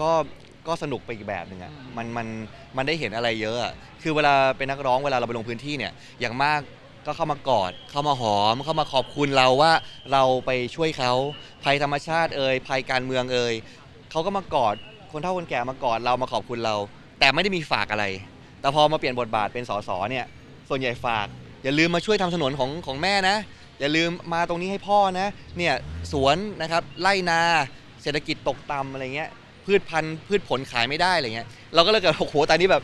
ก็ก็สนุกไปอีกแบบหนึ่งอะมันมันมันได้เห็นอะไรเยอะอะคือเวลาเป็นนักร้องเวลาเราไปลงพื้นที่เนี่ยอย่างมากก็เข้ามากอด เข้ามาหอม เข้ามาขอบคุณเราว่าเราไปช่วยเขาภัยธรรมชาติเอ่ยภัยการเมืองเอ่ยเขาก็มากอดคนเฒ่าคนแก่มากอดเรามาขอบคุณเรา แต่ไม่ได้มีฝากอะไร แต่พอมาเปลี่ยนบทบาทเป็นสสเนี่ย ส่วนใหญ่ฝาก อย่าลืมมาช่วยทำถนนของของแม่นะ อย่าลืมมาตรงนี้ให้พ่อนะ เนี่ยสวนนะครับไร่นา เศรษฐกิจตกต่ำอะไรเงี้ย พืชพันธุ์พืชผลขายไม่ได้อะไรเงี้ยเราก็เลยเกิดโอ้โหตอนนี้แบบ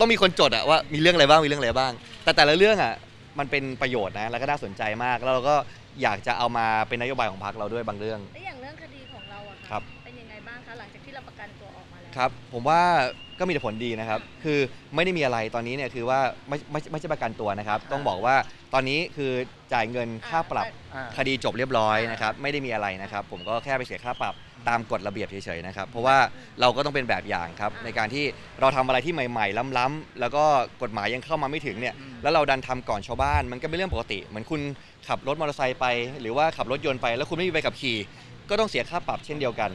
ต้องมีคนจดอะว่ามีเรื่องอะไรบ้างมีเรื่องอะไรบ้าง แต่แต่ละเรื่องอะมันเป็นประโยชน์นะแล้วก็น่าสนใจมากแล้วเราก็อยากจะเอามาเป็นนโยบายของพรรคเราด้วยบางเรื่อง แล้วอย่างเรื่องคดีของเราอะะครับ เป็นยังไงบ้างคะหลังจากที่เราประกันตัวออกมาแล้วครับ ผมว่าก็มีแต่ผลดีนะครับ คือไม่ได้มีอะไรตอนนี้เนี่ยคือว่าไม่ไม่ไม่ใช่ประกันตัวนะครับ ต้องบอกว่า ตอนนี้คือจ่ายเงินค่าปรับอ่า คดีจบเรียบร้อยนะครับไม่ได้มีอะไรนะครับ ผมก็แค่ไปเสียค่าปรับตามกฎระเบียบเฉยๆนะครับ เพราะว่าเราก็ต้องเป็นแบบอย่างครับ ในการที่เราทำอะไรที่ใหม่ๆล้ำๆแล้วก็กฎหมายยังเข้ามาไม่ถึงเนี่ยแล้วเราดันทำก่อนชาวบ้าน มันก็เป็นเรื่องปกติ เหมือนคุณขับรถมอเตอร์ไซค์ไป หรือว่าขับรถยนต์ไป แล้วคุณไม่มีใบขับขี่ ก็ต้องเสียค่าปรับเช่นเดียวกัน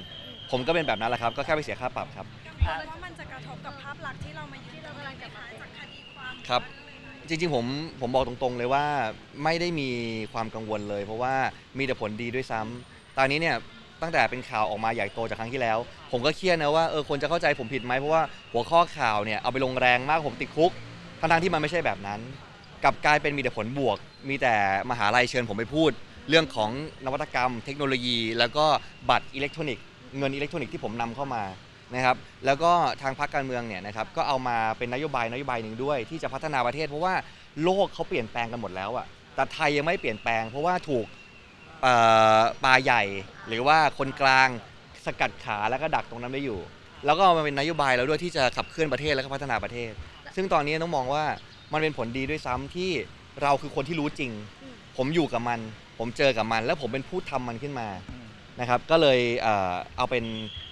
ผมก็เป็นแบบนั้นแหละครับ ก็แค่ไปเสียค่าปรับครับ กังวลว่ามันจะกระทบกับภาพลักษณ์ที่เรามายืนที่เรากำลังจะมาจากคดีความครับ จริงๆผมผมบอกตรงๆเลยว่าไม่ได้มีความกังวลเลย เพราะว่ามีแต่ผลดีด้วยซ้ำตอนนี้เนี่ยตั้งแต่เป็นข่าวออกมาใหญ่โตจากครั้งที่แล้ว ผมก็เครียดนะว่าเออคนจะเข้าใจผมผิดไหมเพราะว่าหัวข้อข่าวเนี่ยเอาไปลงแรงมากผมติดคุกทั้งๆที่มันไม่ใช่แบบนั้น กลับกลายเป็นมีแต่ผลบวก มีแต่มหาลัยเชิญผมไปพูด เรื่องของนวัตกรรม เทคโนโลยี แล้วก็บัตรอิเล็กทรอนิกส์เงินอิเล็กทรอนิกส์ที่ผมนำเข้ามา นะครับแล้วก็ทางพรรคการเมืองเนี่ยนะครับก็เอามาเป็นนโยบายนโยบายหนึ่งด้วย ที่จะพัฒนาประเทศ เพราะว่าโลกเขาเปลี่ยนแปลงกันหมดแล้วอะแต่ไทยยังไม่เปลี่ยนแปลง เพราะว่าถูกเอ่อปลาใหญ่ หรือว่าคนกลางสกัดขาแล้วก็ดักตรงนั้นไว้อยู่ แล้วก็เอามาเป็นนโยบายแล้วด้วยที่จะขับเคลื่อนประเทศแล้วก็พัฒนาประเทศ ซึ่งตอนนี้ต้องมองว่ามันเป็นผลดีด้วยซ้ำที่เราคือคนที่รู้จริง ผมอยู่กับมัน ผมเจอกับมัน แล้วผมเป็นผู้ทำมันขึ้นมา นะครับก็เลยเอ่อเอาเป็น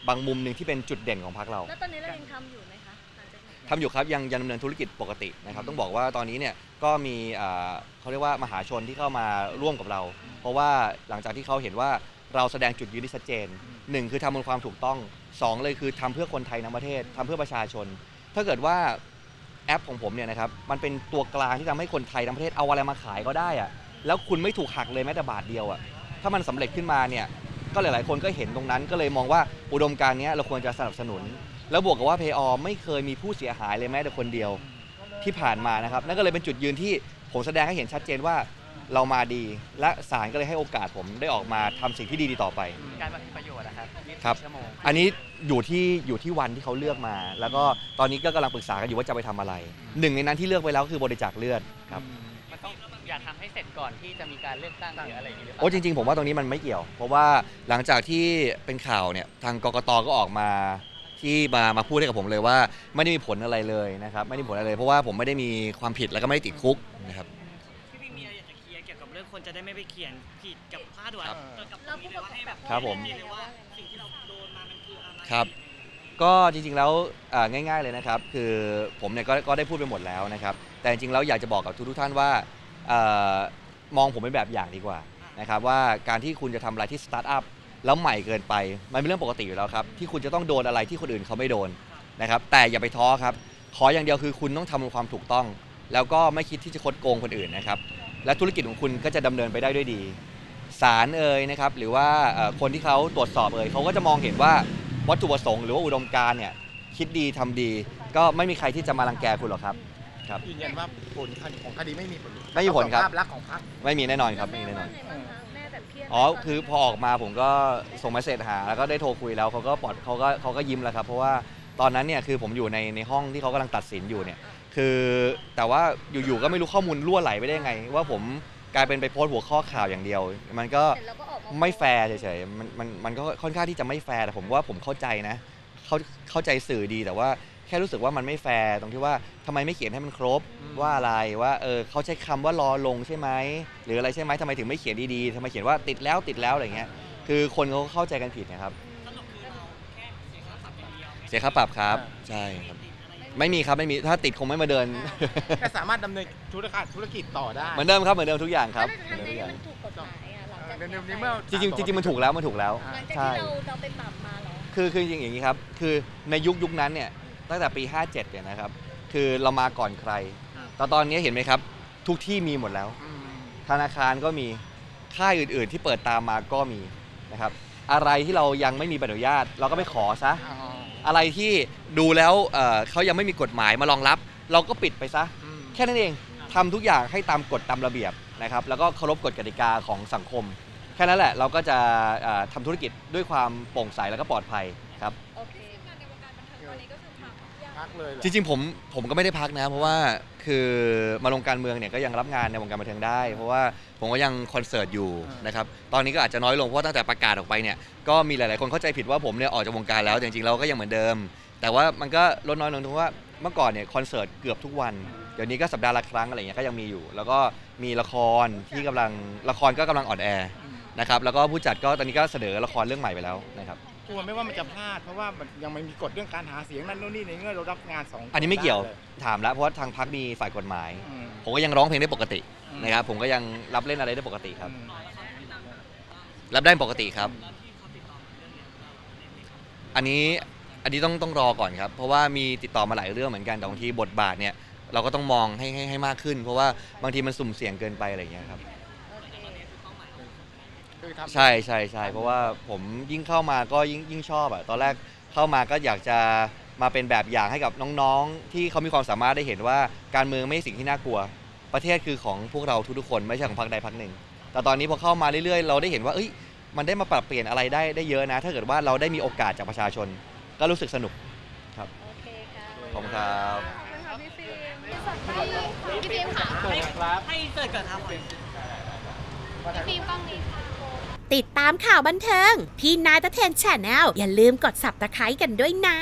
บางมุมหนึ่งที่เป็นจุดเด่นของพรรคเรา แล้วตอนนี้เรายังทำอยู่ไหมคะหลังจากนี้ทำอยู่ครับยังยังดำเนินธุรกิจปกตินะครับ ต้องบอกว่าตอนนี้เนี่ยก็มีเอ่อเขาเรียกว่ามหาชนที่เข้ามาร่วมกับเรา เพราะว่าหลังจากที่เขาเห็นว่าเราแสดงจุดยืนที่ชัดเจนหนึ่งคือทำบนความถูกต้องสองเลยคือทำเพื่อคนไทยทั้งประเทศทำเพื่อประชาชน ถ้าเกิดว่าแอปของผมเนี่ยนะครับมันเป็นตัวกลางที่ทำให้คนไทยทั้งประเทศเอาอะไรมาขายก็ได้อะแล้วคุณไม่ถูกหักเลยแม้แต่บาทเดียวอะถ้ามันสำเร็จขึ้นมาเนี่ย ก็หลายๆ คนก็เห็นตรงนั้นก็เลยมองว่าอุดมการณ์เนี้ยเราควรจะสนับสนุน แล้วบวกกับว่าเพย์ออไม่เคยมีผู้เสียหายเลยแม้แต่คนเดียวที่ผ่านมานะครับนั่นก็เลยเป็นจุดยืนที่ผมแสดงให้เห็นชัดเจนว่าเรามาดี และศาลก็เลยให้โอกาสผมได้ออกมาทำสิ่งที่ดีๆต่อไป การบำเพ็ญประโยชน์นะครับ24ครับ ชั่วโมงอันนี้อยู่ที่อยู่ที่วันที่เขาเลือกมา แล้วก็ตอนนี้ก็กำลังปรึกษากันอยู่ว่าจะไปทำอะไรหนึ่งในนั้นที่เลือกไว้แล้วคือบริจาคเลือดครับมั นต้องอยากทำให้เสร็จก่อนที่จะมีการเลือกตั้งหรืออะไรอย่างนี้หรือเปล่าโอ้จริงๆผมว่าตรงนี้มันไม่เกี่ยว เพราะว่าหลังจากที่เป็นข่าวเนี่ยทางกกตก็ออกมาที่มามาพูดให้กับผมเลยว่า ไม่ได้มีผลอะไรเลยนะครับไม่ได้มีผลอะไรเลยเพราะว่าผมไม่ได้มีความผิดแล้วก็ไม่ได้ติดคุกนะครับพี่บิ๊กมีอะไรอยากจะเคลียร์เกี่ยวกับเรื่องคนจะได้ไม่ไปเขียนผิดกับพาดหัวครับเกี่ยวกับตรเรางผู้นี้ปเลยกว่าครองแบบให้แบบ ครับผมเลยว่าสิ่งที่เราโดนมามันคืออะไร ครับ ก็จริงๆแล้วอ่าง่าย ๆเลยนะครับ คือผมเนี่ยก็ก็ได้พูดไปหมดแล้วนะครับ แต่จริงๆแล้วอยากจะบอกกับทุกๆท่านว่าเอ่อมองผมเป็นแบบอย่างดีกว่านะครับว่าการที่คุณจะทำอะไรที่สตาร์ทอัพแล้วใหม่เกินไป มันเป็นเรื่องปกติอยู่แล้วครับ ที่คุณจะต้องโดนอะไรที่คนอื่นเขาไม่โดนนะครับ แต่อย่าไปท้อครับ ขออย่างเดียวคือคุณต้องทำความถูกต้อง แล้วก็ไม่คิดที่จะคดโกงคนอื่นนะครับ และธุรกิจของคุณก็จะดำเนินไปได้ด้วยดี ศาลเอ่ยนะครับหรือว่าเอ่อคนที่เขาตรวจสอบเอ่ยเขาก็จะมองเห็นว่า วัตถุประสงค์หรือว่าอุดมการณ์เนี่ยคิดดีทำดี ก็ไม่มีใครที่จะมารังแกคุณหรอกครับ ยืนยันว่าผลของคดีไม่มีผลไม่มีผลครับ ต่อภาพลักษณ์ของพรรคไม่มีแน่นอนครับแม่ไม่มีแน่นอนว่าไงบ้างคะแม่แบบเครียดไหมอ๋อตนคือพอออกมาผมก็ส่งมาเสร็จหา แล้วก็ได้โทรคุยแล้วเขาก็ปลอดเขาก็เขาก็ยิ้มแล้วครับ เพราะว่าตอนนั้นเนี่ยคือผมอยู่ในในห้องที่เขากำลังตัดสินอยู่เนี่ยคือแต่ว่าอยู่ๆก็ไม่รู้ข้อมูลรั่วไหลไปได้ไง ว่าผม กลายเป็นไปโพสต์หัวข้อข่าวอย่างเดียว มันก็เสร็จแล้วก็ออกาไม่แฟร์เฉยๆมันมันมันก็ค่อนข้างที่จะไม่แฟร์แต่ผมว่าผมเข้าใจนะเข้าเข้าใจสื่อดีแต่ว่าแค่รู้สึกว่ามันไม่แฟร์ตรงที่ว่าทำไมไม่เขียนให้มันครบว่าอะไรว่าเออเขาใช้คำว่ารอลงใช่ไหมหรืออะไรใช่ไหมทำไมถึงไม่เขียนดีๆทำไมเขียนว่าติดแล้วติดแล้วอะไรเงี้ยคือคนเขาเข้าใจกันผิดนะครับสรุปคือเราแค่เสียค่าปรับอย่างเดียว เสียค่าปรับครับ ใช่ครับ ไม่มีครับไม่มีถ้าติดคงไม่มาเดิน แต่สามารถดำเนินธุรกิจธุรกิจต่อได้เหมือนเดิมครับเหมือนเดิมทุกอย่างครับแล้วเหมือนจะเดิมทำทุกอย่างไงให้มันถูกกฎหมายอะหลังจากเดี๋ยวเนี้ยนี้เมื่อจริงๆจริงๆมันถูกแล้วมันถูกแล้ว หลังจากใช่ที่เราเราไปปรับมาเหรอคือคืออย่างนี้ครับ คือในยุคยุคนั้นเนี่ยตั้งแต่ปี 57เนี่ยนะครับ คือเรามาก่อนใคร แต่ตอนนี้เห็นไหมครับ ทุกที่มีหมดแล้วธนาคารก็มีค่ายอื่นๆ ที่เปิดตามมาก็มีนะครับอะไรที่เรายังไม่มีใบอนุญาต เราก็ไปขอซะ อะไรที่ดูแล้วเอ่อเขายังไม่มีกฎหมายมารองรับ เราก็ปิดไปซะ แค่นั้นเองทำทุกอย่างให้ตามกฎตามระเบียบนะครับ แล้วก็เคารพกฎกติกาของสังคม แค่นั้นแหละเราก็จะเอ่อทำธุรกิจด้วยความโปร่งใสแล้วก็ปลอดภัยครับ โอเคงานใน วงการบันเทิงตอนนี้ก็คือพักยากพักเลยเหรอจริงๆผมผมก็ไม่ได้พักนะ เพราะว่าคือมาลงการเมืองเนี่ยก็ยังรับงานในวงการบันเทิงได้ เพราะว่าผมก็ยังคอนเสิร์ตอยู่นะครับตอนนี้ก็อาจจะน้อยลงเพราะว่าตั้งแต่ประกาศออกไปเนี่ยก็มีหลายๆคนเข้าใจผิดว่าผมเนี่ยออกจากวงการแล้วแต่จริงๆเราก็ยังเหมือนเดิม แต่ว่ามันก็ลดน้อยลงตรงว่าเมื่อก่อนเนี่ยคอนเสิร์ตเกือบทุกวันเดี๋ยวนี้ก็สัปดาห์ละครั้งอะไรเงี้ยก็ยังมีอยู่ แล้วก็มีละครที่กำลังละครก็กำลังออนแอร์นะครับแล้วก็ผู้จัดก็ตอนนี้ก็เสนอละครเรื่องใหม่ไปแล้วนะครับ กลัวไหม่ว่ามันจะพลาดเพราะว่ามันยังไม่มีกฎเรื่องการหาเสียงนั่นนู่นนี่ในเมื่อเรารับงานสองอันนี้ไม่เกี่ยวด้ลถามแล้วเพราะว่าทางพักมีฝ่ายกฎหมาย อืม ผมก็ยังร้องเพลงได้ปกติอืม นะครับ ผมก็ยังรับเล่นอะไรได้ปกติครับอืมรับได้ปกติครับ อันนี้อันนี้ต้องต้องรอก่อนครับ เพราะว่ามีติดต่อมาหลายเรื่องเหมือนกันแต่บางทีบทบาทเนี่ยเราก็ต้องมองให้ให้ให้มากขึ้น เพราะว่าบางทีมันสุ่มเสี่ยงเกินไปอะไรอย่างเงี้ยครับโอเคคือทำ ใช่ใช่ใช่เพราะว่าผมยิ่งเข้ามาก็ยิ่งยิ่งชอบอะตอนแรกเข้ามาก็อยากจะมาเป็นแบบอย่างให้กับน้องๆ ที่เขามีความสามารถได้เห็นว่าการเมืองไม่ใช่สิ่งที่น่ากลัว ประเทศคือของพวกเราทุกๆคนไม่ใช่ของพรรคใดพรรคหนึ่ง แต่ตอนนี้พอเข้ามาเรื่อยๆ เราได้เห็นว่าเอ้ยมันได้มาปรับเปลี่ยนอะไรได้ได้เยอะนะ ถ้าเกิดว่าเราได้มีโอกาสจากประชาชน ก็รู้สึกสนุกโอเคค่ะ ขอบคุณครับ ขอบคุณค่ะพี่ฟิล์มพี่ฟิล์มค่ะครับให้เสิร์ตก่อนครับ พี่ฟิล์มกล้องนี้ค่ะ ติดตามข่าวบันเทิง พี่นายตะเทนแชนแนลอย่าลืมกด subscribe กันด้วยนะ